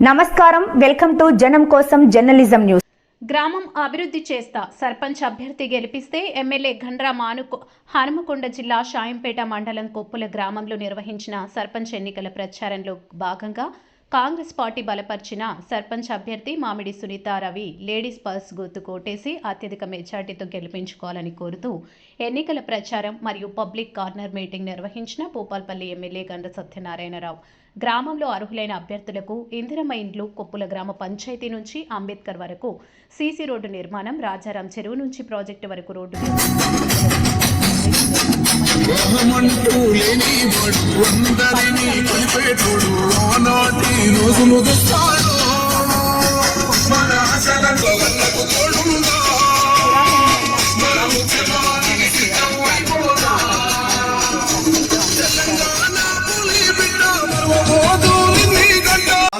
నమస్కారం. Welcome to జనం కోసం జర్నలిజం న్యూస్. గ్రామం అభివృద్ధి చేస్తా. సర్పంచ్ అభ్యర్థి గెలిపిస్తే ఎమ్మెల్యే ఘండ్రా మానుకు హనుమకొండ జిల్లా షాయంపేట మండలం కొప్పుల గ్రామంలో నిర్వహించిన సర్పంచ్ ఎన్నికల ప్రచారంలో భాగంగా కాంగ్రెస్ పార్టీ బలపరిచిన సర్పంచ్ అభ్యర్థి మామిడి సునీత రవి లేడీస్ పర్స్ గుర్తు కోటేసి అత్యధిక మెజార్టీతో గెలిపించుకోవాలని కోరుతూ ఎన్నికల ప్రచారం మరియు పబ్లిక్ కార్నర్ మీటింగ్ నిర్వహించిన భూపాల్పల్లి ఎమ్మెల్యే గండ్ర సత్యనారాయణరావు. గ్రామంలో అర్హులైన అభ్యర్థులకు ఇందిరమ్మ ఇండ్లు కొప్పుల గ్రామ పంచాయతీ నుంచి అంబేద్కర్ వరకు సీసీ రోడ్డు నిర్మాణం రాజారాం చెరువు నుంచి ప్రాజెక్టు వరకు రోడ్డు లేని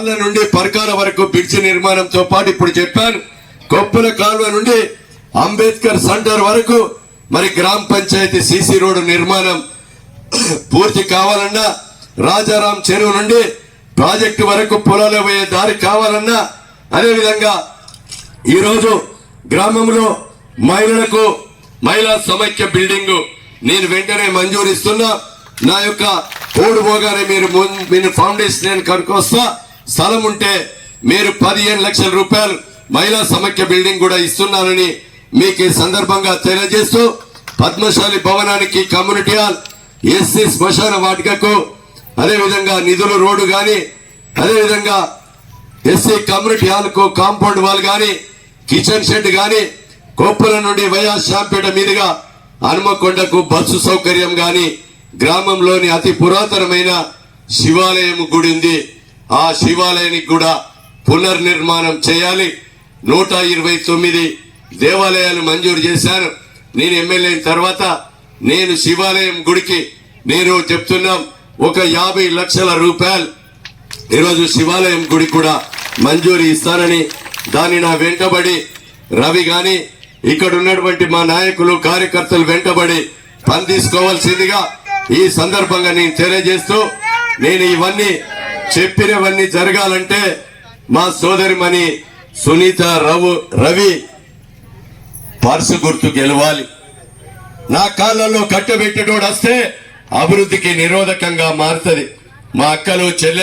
కాళ్ళ నుండి పరకాల వరకు బ్రిడ్జ్ నిర్మాణంతో పాటు ఇప్పుడు చెప్పాను. కొప్పుల కాలువ నుండి అంబేద్కర్ సెంటర్ వరకు మరి గ్రామ పంచాయతీ సీసీ రోడ్డు నిర్మాణం పూర్తి కావాలన్నా రాజారాం చెరువు నుండి ప్రాజెక్టు వరకు పొలాలు పోయే దారి కావాలన్నా అదేవిధంగా ఈరోజు గ్రామంలో మహిళలకు మహిళా సమైక్య బిల్డింగ్ నేను వెంటనే మంజూరు ఇస్తున్నా. నా యొక్క కోడు పోగానే మీరు మీరు ఫౌండేషన్ నేను కనుకొస్తా స్థలం ఉంటే మీరు పదిహేను లక్షల రూపాయలు మహిళా సమైక్య బిల్డింగ్ కూడా ఇస్తున్నారని మీకు ఈ సందర్భంగా తెలియజేస్తూ పద్మశాలి భవనానికి కమ్యూనిటీ హాల్ ఎస్సీ శ్మశాన వాటికకు అదేవిధంగా నిధులు రోడ్డు కానీ అదేవిధంగా ఎస్సీ కమ్యూనిటీ హాల్కు కాంపౌండ్ వాల్ కానీ కిచెన్ షెడ్ కానీ కొప్పుల నుండి వయా శాంపేట మీదుగా హనుమకొండకు బస్సు సౌకర్యం కానీ గ్రామంలోని అతి పురాతనమైన శివాలయం గుడి ఉంది. ఆ శివాలయానికి కూడా పునర్నిర్మాణం చేయాలి. నూట ఇరవై తొమ్మిది దేవాలయాలు మంజూరు చేశాను నేను ఎమ్మెల్యే అయిన తర్వాత నేను శివాలయం గుడికి నేను చెప్తున్నాం ఒక యాభై లక్షల రూపాయలు ఈరోజు శివాలయం గుడి కూడా మంజూరు ఇస్తానని దాన్ని నా వెంటబడి రవి గాని ఇక్కడ ఉన్నటువంటి మా నాయకులు కార్యకర్తలు వెంటబడి పని తీసుకోవాల్సిందిగా ఈ సందర్భంగా నేను తెలియజేస్తూ నేను ఇవన్నీ చెప్పినవన్నీ జరగాలంటే మా సోదరిమణి సునీత రవు రవి పర్సు గుర్తు గెలవాలి. నా కాళ్ళల్లో కట్టబెట్టేటోడు వస్తే అభివృద్ధికి నిరోధకంగా మారుతుంది. మా అక్కలు చెల్లె